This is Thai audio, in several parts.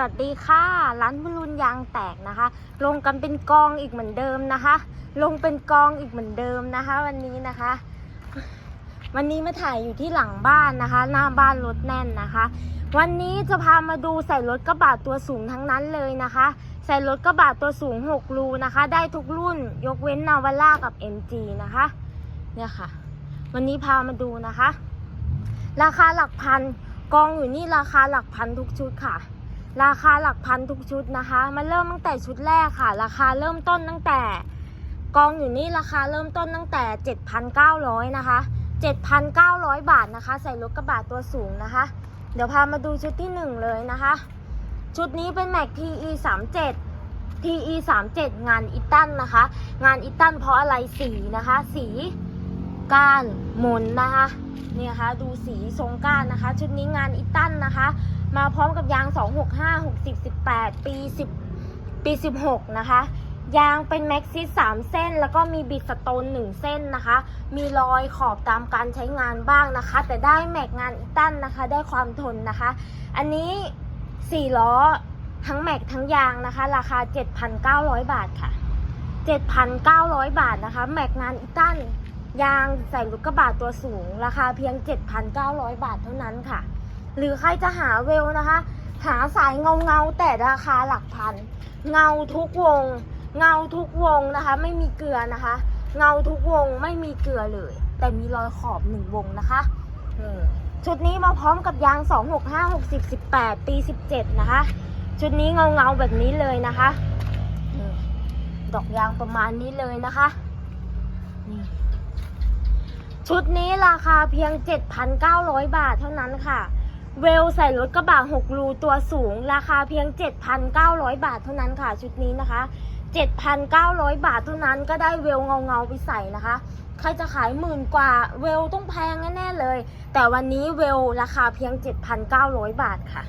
วัสดีค่ะ ร้านบอลลูนยางแตกนะคะ ลงกันเป็นกองอีกเหมือนเดิมนะคะ ลงเป็นกองอีกเหมือนเดิมนะคะ วันนี้นะคะ วันนี้มาถ่ายอยู่ที่หลังบ้านนะคะ หน้าบ้านรถแน่นนะคะ วันนี้จะพามาดูใส่รถกระบะตัวสูงทั้งนั้นเลยนะคะ ใส่รถกระบะตัวสูง 6 รูนะคะ ได้ทุกรุ่นยกเว้นนาวาร่ากับ MG นะคะเนี่ยค่ะ วันนี้พามาดูนะคะ ราคาหลักพันกองอยู่นี่ราคาหลักพันทุกชุดค่ะ ราคาหลักพันทุกชุดนะคะมาเริ่มตั้งแต่ชุดแรกค่ะ ราคาเริ่มต้นตั้งแต่กองอยู่นี่ราคาเริ่มต้นตั้งแต่ 7,900 นะคะ 7,900 บาทนะคะ ใส่รถกระบะตัวสูงนะคะ เดี๋ยวพามาดูชุดที่ 1 เลยนะคะ ชุดนี้เป็นแม็ก PE 37 PE 37งานอิตันนะคะ งานอิตันเพราะอะไรสีนะคะ สีก้านหมุนนะคะเนี่ยค่ะดูสีทรงก้านนะคะ ชุดนี้งานอิตันนะคะ มาพร้อมกับยาง 265 60 18 ปี 10 ปี 16 นะคะ ยางเป็นแม็กซิส3เส้น แล้วก็มีบิดสโตน1เส้นนะคะ มีรอยขอบตามการใช้งานบ้างนะคะ แต่ได้แม็กงานอิตันนะคะ ได้ความทนนะคะ อันนี้4ล้อทั้งแม็กทั้งยางนะคะ ราคา 7,900 บาทค่ะ 7,900 บาทนะคะ แม็กงานอิตันยางใส่รถกระบะตัวสูง ราคาเพียง 7,900 บาทเท่านั้นค่ะ หรือใครจะหาเวลนะคะ หาสายเงาเงาแต่ราคาหลักพัน เงาทุกวง เงาทุกวงนะคะ ไม่มีเกลือนะคะ เงาทุกวงไม่มีเกลือเลย แต่มีรอยขอบหนึ่งวงนะคะชุดนี้มาพร้อมกับยาง 265 60 18 ปี 17 นะคะ ชุดนี้เงาเงาแบบนี้เลยนะคะ ดอกยางประมาณนี้เลยนะคะนี่ชุดนี้ราคาเพียง 7,900 บาทเท่านั้นค่ะ เวลใส่รถกระบะ6รูตัวสูง ราคาเพียง 7,900 บาทเท่านั้นค่ะชุดนี้นะคะ 7,900 บาทเท่านั้นก็ได้เวลเงาเงาๆไปใส่นะคะ ใครจะขายหมื่นกว่าเวลต้องแพงแน่ๆเลย แต่วันนี้เวลราคาเพียง 7,900 บาทค่ะ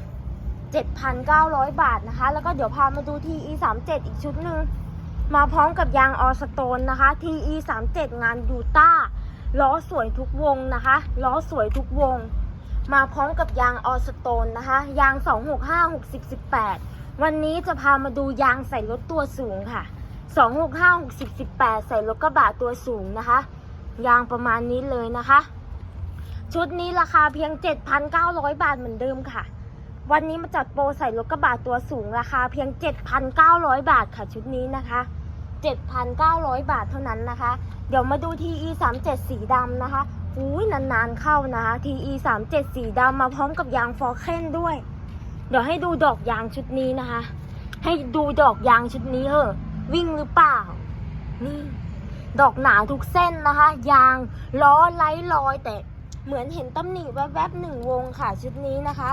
7,900 บาทนะคะ แล้วก็เดี๋ยวพามาดู TE 37 อีกชุดหนึ่งมาพร้อมกับยางออสโตนนะคะ TE 37 งานยูต้าล้อสวยทุกวงนะคะล้อสวยทุกวง มาพร้อมกับยางออสโตนนะคะ ยาง 265 60 18 วันนี้จะพามาดูยางใส่รถตัวสูงค่ะ 265 60 18 ใส่รถกระบะตัวสูงนะคะ ยางประมาณนี้เลยนะคะ ชุดนี้ราคาเพียง 7,900 บาทเหมือนเดิมค่ะ วันนี้มาจัดโปรใส่รถกระบะตัวสูงราคาเพียง 7,900 บาทค่ะชุดนี้นะคะ 7,900 บาทเท่านั้นนะคะ เดี๋ยวมาดู TE 37 สีดำนะคะ อุ้ยนานๆเข้านะคะ TE 37สีดำมาพร้อมกับยางฟอร์เคนด้วย เดี๋ยวให้ดูดอกยางชุดนี้นะคะ ให้ดูดอกยางชุดนี้เหอะวิ่งหรือเปล่า นี่ ดอกหนาทุกเส้นนะคะ ยางล้อไร้รอย แต่เหมือนเห็นตำหนิแวบๆหนึ่งวงค่ะชุดนี้นะคะ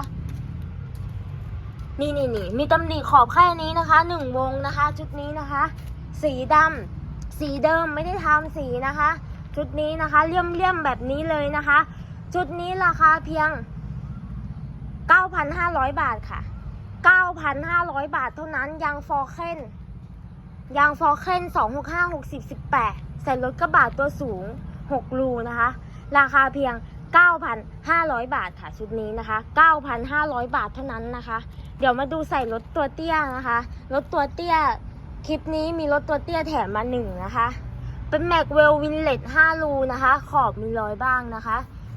นี่นี่นี่มีตำหนิขอบแค่นี้นะคะหนึ่งวงนะคะ ชุดนี้นะคะ สีดำสีเดิมไม่ได้ทำสีนะคะ ชุดนี้นะคะเลี่ยมเลี่ยมๆแบบนี้เลยนะคะ ชุดนี้ราคาเพียง 9,500 บาทค่ะ 9,500 บาทเท่านั้นยางฟอร์เคนยางฟอร์เคน265 60 18ใส่รถกระบะตัวสูง 6 รูนะคะ ราคาเพียง 9,500 บาทค่ะชุดนี้นะคะ 9,500 บาทเท่านั้นนะคะ เดี๋ยวมาดูใส่รถตัวเตี้ยนะคะ รถตัวเตี้ยคลิปนี้มีรถตัวเตี้ยแถมมาหนึ่งนะคะ เป็นแม็กเวลวินเลต5รูนะคะ ขอบมีรอยบ้างนะคะ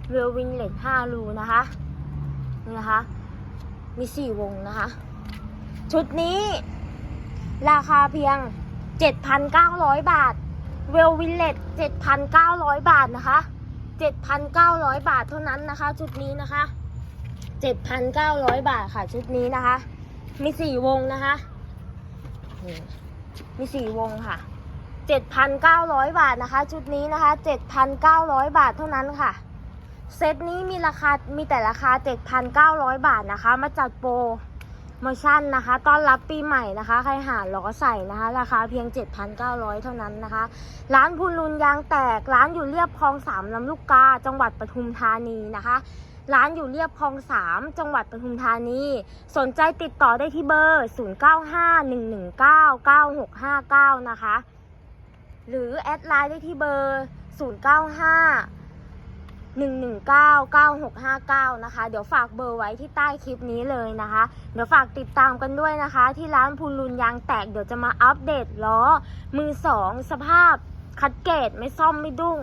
เวลวินเลต5รูนะคะนี่นะคะ มีสี่วงนะคะ ชุดนี้ ราคาเพียง 7,900 บาท เวลวินเลต7,900 บาทนะคะ 7,900 บาทเท่านั้นนะคะ ชุดนี้นะคะ 7,900 บาทค่ะ ชุดนี้นะคะ มีสี่วงนะคะ มีสี่วงค่ะ 7,900 บาทนะคะ ชุดนี้นะคะ 7,900 บาทเท่านั้นค่ะ เซตนี้มีราคา มีแต่ราคา 7,900 บาทนะคะ มาจัดโปรโมชั่นนะคะ ต้อนรับปีใหม่นะคะ ใครหาล้อใส่นะคะ ราคาเพียง 7,900 เท่านั้นนะคะ ร้านพูนลุนยางแตก ร้านอยู่เรียบคลองสามลำลูกกา จังหวัดปทุมธานีนะคะร้านอยู่เรียบคลองสามจังหวัดปทุมธานี สนใจติดต่อได้ที่เบอร์ 0951199659 นะคะ หรือแอดไลน์ได้ที่เบอร์ 095 1199659 นะคะ เดี๋ยวฝากเบอร์ไว้ที่ใต้คลิปนี้เลยนะคะ เดี๋ยวฝากติดตามกันด้วยนะคะ ที่ร้านพูลุนยางแตกเดี๋ยวจะมาอัปเดตล้อ มือสองสภาพคัดเกตไม่ซ่อมไม่ดุ้ง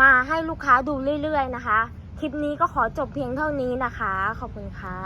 มาให้ลูกค้าดูเรื่อยๆนะคะ คลิปนี้ก็ขอจบเพียงเท่านี้นะคะ ขอบคุณค่ะ